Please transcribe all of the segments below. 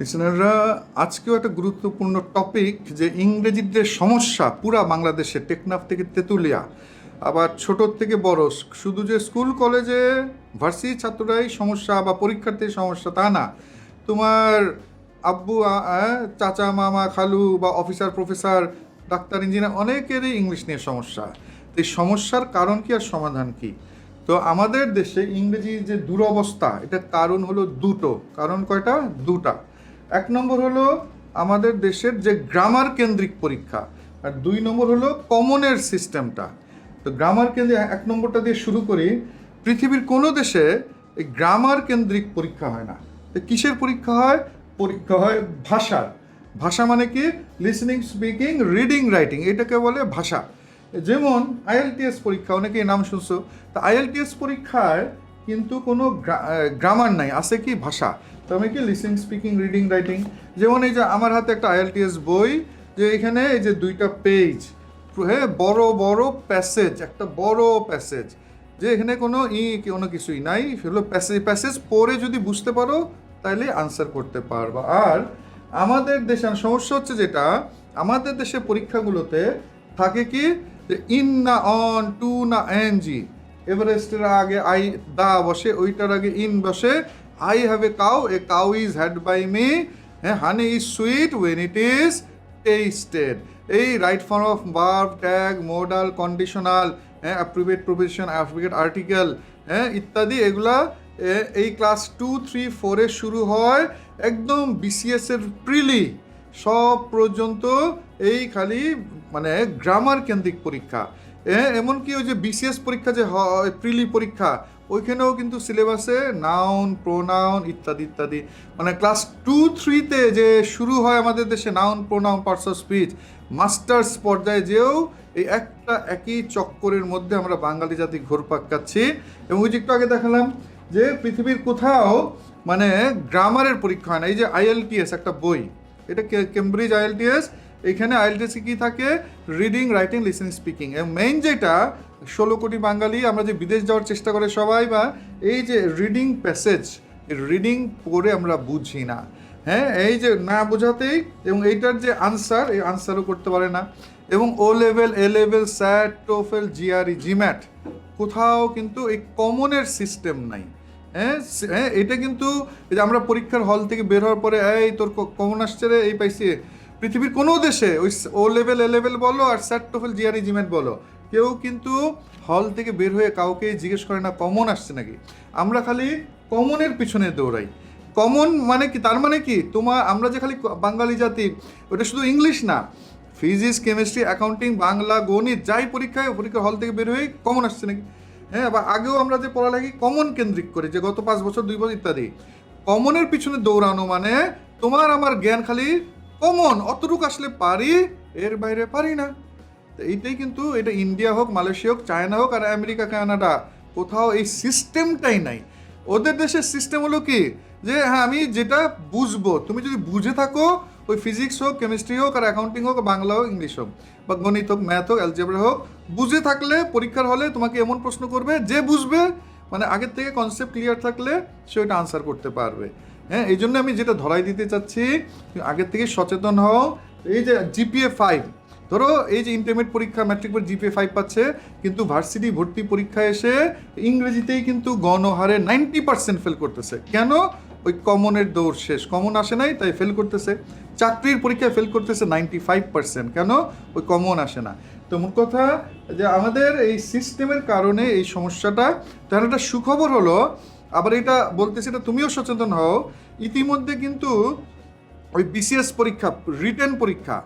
লিসনাররা আজকেও একটা গুরুত্বপূর্ণ টপিক যে ইংরেজির যে সমস্যা পুরা বাংলাদেশে, টেকনাফ থেকে তেঁতুলিয়া, আবার ছোটোর থেকে বড়, শুধু যে স্কুল, কলেজে ভার্সিটি ছাত্ররাই সমস্যা বা পরীক্ষার্থীর সমস্যা তা না। তোমার আব্বু চাচা, মামা, খালু বা অফিসার প্রফেসর ডাক্তার ইঞ্জিনিয়ার অনেকেরই ইংলিশ নিয়ে সমস্যা। তো এই সমস্যার কারণ কি আর সমাধান কি? তো আমাদের দেশে ইংরেজির যে দুরবস্থা, এটার কারণ হলো দুটো। কারণ কয়টা? দুটা। এক নম্বর হলো আমাদের দেশের যে গ্রামার কেন্দ্রিক পরীক্ষা, আর দুই নম্বর হলো কমনের সিস্টেমটা তো গ্রামার কেন্দ্রিক, এক নম্বরটা দিয়ে শুরু করি, পৃথিবীর কোনো দেশে এই গ্রামার কেন্দ্রিক পরীক্ষা হয় না। তো কিসের পরীক্ষা হয়? পরীক্ষা হয় ভাষার। ভাষা মানে কি? লিসনিং স্পিকিং রিডিং রাইটিং এটাকে বলে ভাষা। যেমন আইএলটিএস পরীক্ষা, অনেকেই নাম শুনছো। তা আইএলটিএস পরীক্ষায় কিন্তু কোনো গ্রামার নাই, আছে কি ভাষা? তো আমি কি লিসনিং স্পিকিং, রিডিং, রাইটিং। যেমন এই যে আমার হাতে একটা আইএলটিএস বই, যে এখানে এই যে দুইটা পেজ হ্যাঁ বড় বড় প্যাসেজ, একটা বড় প্যাসেজ, যে এখানে কোনো ই, কোনো কিছুই নাই সেগুলো প্যাসেজ প্যাসেজ পড়ে যদি বুঝতে পারো তাহলে আনসার করতে পারবা। আর আমাদের দেশে সমস্যা হচ্ছে যেটা, আমাদের দেশে পরীক্ষাগুলোতে থাকে কি, যে ইন না অন, টু না এন জি, এভারেস্টের আগে আই দা বসে, ওইটার আগে ইন বসে I have a cow a cow is had by me হ্যাঁ honey is sweet when it is tested এই right form of verb tag modal conditional হ্যাঁ অ্যাপ্রিভেট প্রফেশন অ্যাপ্রিভেট আর্টিকেল হ্যাঁ ইত্যাদি, এগুলা এই ক্লাস টু থ্রি ফোরে শুরু হয় একদম বিসিএস এর প্রিলি সব পর্যন্ত এই খালি মানে গ্রামার কেন্দ্রিক পরীক্ষা। এমনকি ওই যে বিসিএস পরীক্ষা যে হয় প্রিলি পরীক্ষা ওইখানেও কিন্তু সিলেবাসে নাউন প্রোনাউন ইত্যাদি ইত্যাদি। মানে ক্লাস টু থ্রিতে যে শুরু হয় আমাদের দেশে noun pronoun parts of speech masters পর্যায়ে যেও এই একটা একই চক্করের মধ্যে আমরা বাঙালি জাতি ঘোরপাক খাচ্ছি। এবং ওই যে একটু আগে দেখালাম যে পৃথিবীর কোথাও মানে গ্রামারের পরীক্ষা হয় না। এই যে আইএলটিএস একটা বই। এটা কেমব্রিজ আইএলটিএস এখানে আইএলটিএস কি থাকে? রিডিং রাইটিং লিসনিং স্পিকিং এবং মেইন যেটা, ষোলো কোটি বাঙালি, আমরা যে বিদেশ যাওয়ার চেষ্টা করে সবাই বা, এই যে রিডিং প্যাসেজ রিডিং পড়ে আমরা বুঝি না। হ্যাঁ এই যে না বোঝাতেই এবং এইটার যে আনসার এই আনসারও করতে পারে না। এবং O level A level SAT TOEFL GRE GMAT কোথাও কিন্তু এই কমনের সিস্টেম নাই। হ্যাঁ হ্যাঁ এটা কিন্তু আমরা পরীক্ষার হল থেকে বের হওয়ার পরে, এই, তোর কমন আসছে রে, এই পাইছি। পৃথিবীর কোনো দেশে ওই ও লেভেল এ লেভেল বলো আর স্যাট টোফেল জিআরই জিম্যাট বলো, কেউ কিন্তু হল থেকে বের হয়ে কাউকে জিজ্ঞেস করে না, কমন আসছে নাকি? আমরা খালি কমনের পিছনে দৌড়াই। কমন মানে কি? তার মানে কি? তোমার আমরা যে খালি বাঙালি জাতি, ওটা শুধু ইংলিশ না। ফিজিক্স কেমিস্ট্রি অ্যাকাউন্টিং বাংলা, গণিত, যাই পরীক্ষায় পরীক্ষা হল থেকে বের হয়ে কমন আসছে নাকি? হ্যাঁ বা আগেও আমরা যে পড়ালেখি কমন কেন্দ্রিক করে, যে গত পাঁচ বছর, দুই বছর ইত্যাদি। কমনের পিছনে দৌড়ানো মানে তোমার আমার জ্ঞান খালি কমন, অতটুকু আসলে পারি, এর বাইরে পারি না। তো এইটাই কিন্তু, এটা ইন্ডিয়া হোক মালয়েশিয়া হোক চায়না হোক, আর আমেরিকা কানাডা কোথাও এই সিস্টেমটাই নাই। ওদের দেশের সিস্টেম হলো কি? যে হ্যাঁ আমি যেটা বুঝব, তুমি যদি বুঝে থাকো, ওই ফিজিক্স হোক কেমিস্ট্রি হোক, আর অ্যাকাউন্টিং হোক, বাংলা হোক ইংলিশ হোক, বা গণিত হোক ম্যাথ হোক অ্যালজেব্রা হোক, বুঝে থাকলে, পরীক্ষার হলে তোমাকে এমন প্রশ্ন করবে, যে বুঝবে মানে আগের থেকে কনসেপ্ট ক্লিয়ার থাকলে, সে ওইটা আনসার করতে পারবে। হ্যাঁ এই জন্য আমি যেটা ধরাই দিতে চাচ্ছি, আগের থেকে সচেতন হও। এই যে জিপিএ ফাইভ ধরো এই যে ইন্টারমিডিয়েট পরীক্ষা ম্যাট্রিক পর জিপিএ ফাইভ পাচ্ছে, কিন্তু ভার্সিটি ভর্তি পরীক্ষা এসে ইংরেজিতেই কিন্তু গণহারে নাইনটি পার্সেন্ট ফেল করতেছে। কেন? ওই কমনের দৌড় শেষ। কমন আসে নাই, তাই ফেল করতেছে। চাকরির পরীক্ষায় ফেল করতেছে নাইনটি ফাইভ পার্সেন্ট কেন? ওই কমন আসে না। তো মূল কথা যে আমাদের এই সিস্টেমের কারণে এই সমস্যাটা, তার একটা সুখবর হলো আবার এটা বলতেছি এটা তুমিও সচেতন হও। ইতিমধ্যে কিন্তু ওই বিসিএস পরীক্ষা রিটেন পরীক্ষা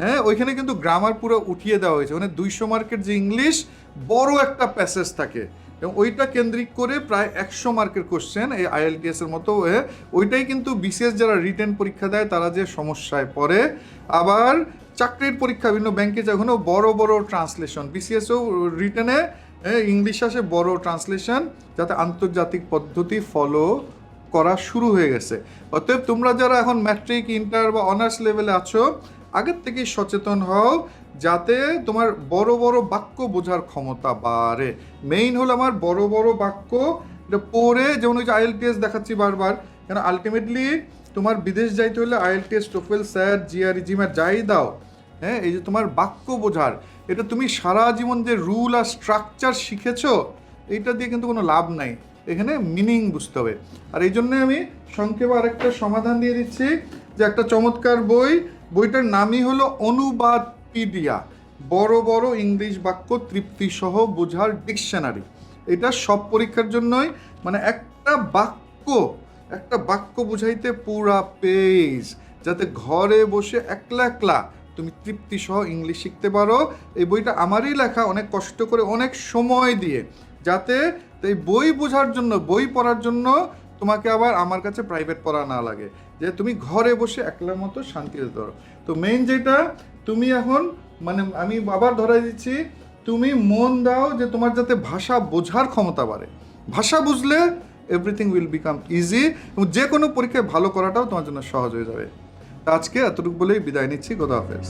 হ্যাঁ ওইখানে কিন্তু গ্রামার পুরো উঠিয়ে দেওয়া হয়েছে। মানে দুইশো মার্কের যে ইংলিশ বড় একটা প্যাসেজ থাকে। এবং ওইটা কেন্দ্রিক করে প্রায় একশো মার্কের কোশ্চেন এই আইএলটিএস এর মতো ওইটাই কিন্তু বিসিএস যারা রিটেন পরীক্ষা দেয়, তারা যে সমস্যায় পড়ে। আবার চাকরির পরীক্ষা, বিভিন্ন ব্যাংকে যখনও বড় বড় ট্রান্সলেশন বিসিএসও রিটেনে ইংলিশ আসে বড় ট্রান্সলেশন যাতে আন্তর্জাতিক পদ্ধতি ফলো করা শুরু হয়ে গেছে। অতএব তোমরা যারা এখন ম্যাট্রিক ইন্টার বা অনার্স লেভেলে আছো, আগের থেকেই সচেতন হও, যাতে তোমার বড় বড় বাক্য বোঝার ক্ষমতা বাড়ে। মেইন হলো আমার বড় বড় বাক্য, এটা পড়ে, যেমন ওই যে আইএলটিএস দেখাচ্ছি বারবার, কেন আলটিমেটলি তোমার বিদেশ যাইতে হলে IELTS TOEFL sir, GRE GMAT যাই দাও হ্যাঁ? এই যে তোমার বাক্য বোঝার, এটা তুমি সারা জীবন যে রুল আর স্ট্রাকচার শিখেছ, এইটা দিয়ে কিন্তু কোনো লাভ নাই। এখানে মিনিং বুঝতে হবে। আর এই জন্যে আমি সংক্ষেপে আরেকটা সমাধান দিয়ে দিচ্ছি, যে একটা চমৎকার বই, বইটার নামই হলো অনুবাদ পিডিয়া বড় বড় ইংলিশ বাক্য তৃপ্তি সহ বোঝার ডিকশনারি। এটা সব পরীক্ষার জন্যই মানে একটা বাক্য একটা বাক্য বুঝাইতে পুরা পেজ যাতে ঘরে বসে একলা একলা তুমি তৃপ্তি সহ ইংলিশ শিখতে পারো। এই বইটা আমারই লেখা, অনেক কষ্ট করে, অনেক সময় দিয়ে। যাতে এই বই বোঝার জন্য, বই পড়ার জন্য তোমাকে আবার আমার কাছে প্রাইভেট পড়া না লাগে। যে তুমি ঘরে বসে একলার মতো শান্তিতে ধরো। তো মেইন যেটা, তুমি এখন মানে আমি আবার ধরাই দিচ্ছি, তুমি মন দাও যে তোমার যাতে ভাষা বোঝার ক্ষমতা বাড়ে। ভাষা বুঝলে এভরিথিং উইল বিকাম ইজি এবং যে কোনো পরীক্ষায় ভালো করাটাও তোমার জন্য সহজ হয়ে যাবে। আজকে এতটুকু বলেই বিদায় নিচ্ছি। গোদা হাফেজ।